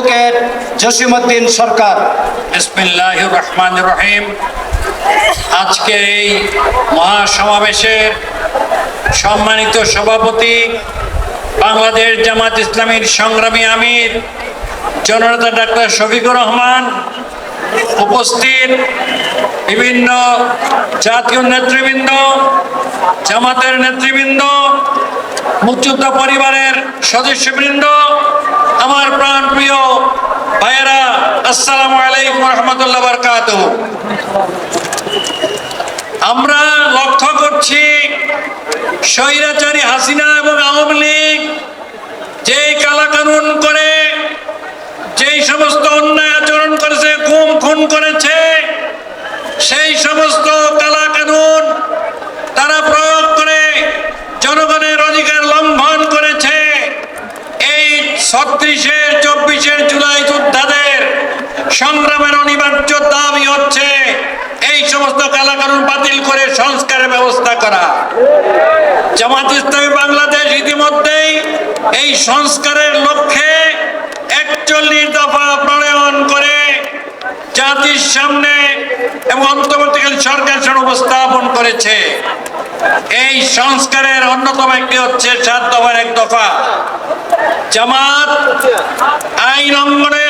Advocate Jasimuddin সরকার। বিসমিল্লাহ রহমান রহিম আজকের এই মহাসমাবেশের সম্মানিত সভাপতি, বাংলাদেশ জামাত ইসলামীর সংগ্রামী আমির, জননেতা ডাক্তার শফিকুর রহমান উপস্থিত, বিভিন্ন জাতীয় নেতৃবৃন্দ, জামাতের নেতৃবৃন্দ, মুক্তিযোদ্ধা পরিবারের সদস্যবৃন্দ, আমার প্রাণ আসসালামু আলাইকুম রহমতুল্লাহ বরকাত আমরা লক্ষ্য করছি স্বৈরাচারী হাসিনা এবং আওয়ামী লীগ যেই কালাকানুন করে, যেই সমস্ত অন্যায় আচরণ করেছে গুম খুন করেছে, সেই সমস্ত কালাকানুন তারা প্রয়োগ করে জনগণের অধিকার লঙ্ঘন করেছে। এই ছত্রিশের সংগ্রামের অনিবার্য দাবি হচ্ছে, এই সমস্ত কালাকানুন বাতিল করে সংস্কারের ব্যবস্থা করা। জামাত ইসলামী বাংলাদেশ ইতিমধ্যেই এই সংস্কারের লক্ষ্যে একচল্লিশ দফা প্রণয়ন করে জাতির সামনে এবং অন্তর্বর্তীকালীন সরকার উপস্থাপন করেছে। এই সংস্কারের অন্যতম একটি হচ্ছে সাত দফার এক দফা। জামাত আইন অঙ্গনে